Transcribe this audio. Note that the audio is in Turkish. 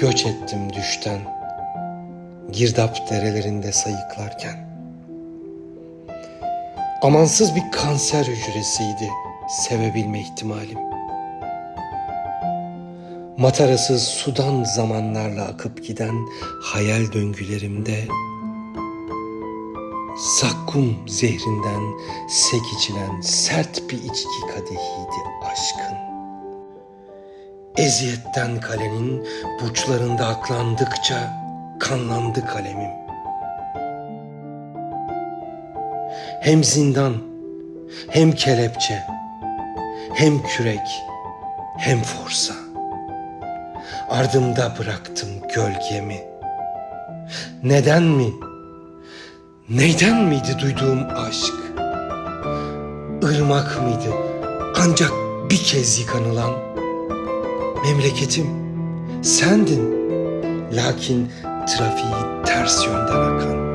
Göç ettim düşten, girdap derelerinde sayıklarken. Amansız bir kanser hücresiydi sevebilme ihtimalim. Matarasız sudan zamanlarla akıp giden hayal döngülerimde Zakkum zehrinden sek içilen sert bir içki kadehiydi aşkın. Eziyetten kalenin burçlarında aklandıkça kanlandı kalemim. Hem zindan, hem kelepçe, hem kürek, hem forsa. Ardımda bıraktım gölgemi. Neden mi? Neyden miydi duyduğum aşk? Irmak mıydı? Ancak bir kez yıkanılan memleketim sendin. Lakin trafiği ters yönden